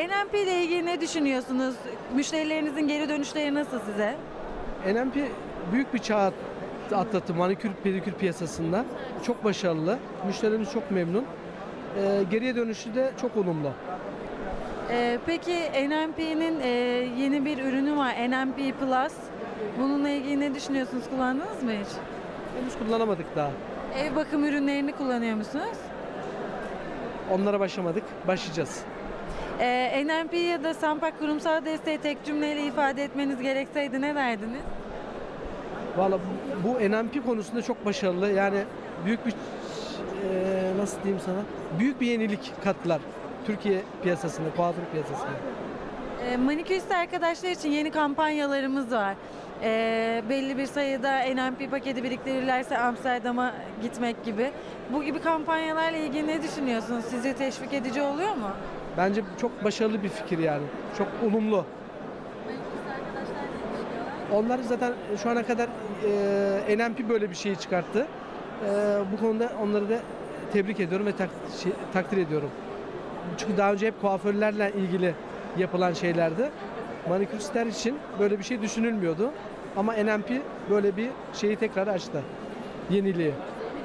NMP ile ilgili ne düşünüyorsunuz? Müşterilerinizin geri dönüşleri nasıl size? NMP büyük bir çağ atlattı manikür pedikür piyasasında. Çok başarılı. Müşterimiz çok memnun. Ee, geriye dönüşü de çok olumlu. Ee, peki NMP'nin e, yeni bir ürünü var NMP Plus. Bununla ilgili ne düşünüyorsunuz? Kullandınız mı hiç? Henüz kullanamadık daha. Ev bakım ürünlerini kullanıyor musunuz? Onlara başlamadık. Başlayacağız. Ee, NMP ya da Sampak kurumsal desteği tek cümleyle ifade etmeniz gerekseydi ne derdiniz? Valla bu NMP konusunda çok başarılı. Yani büyük bir eee, nasıl diyeyim sana? Büyük bir yenilik kattılar. Türkiye piyasasında, kuaför piyasasında. Ee, manikürist arkadaşlar için yeni kampanyalarımız var. Ee, belli bir sayıda NMP paketi biriktirirlerse Amsterdam'a gitmek gibi. Bu gibi kampanyalarla ilgili ne düşünüyorsunuz? Sizi teşvik edici oluyor mu? Bence çok başarılı bir fikir yani. Çok olumlu. Onlar zaten şu ana kadar eee NMP böyle bir şeyi çıkarttı. Eee, bu konuda onları da tebrik ediyorum ve tak- şey- takdir ediyorum. Çünkü daha önce hep kuaförlerle ilgili yapılan şeylerdi. Maniküristler için böyle bir şey düşünülmüyordu. Ama NMP böyle bir şeyi tekrar açtı. Yeniliği.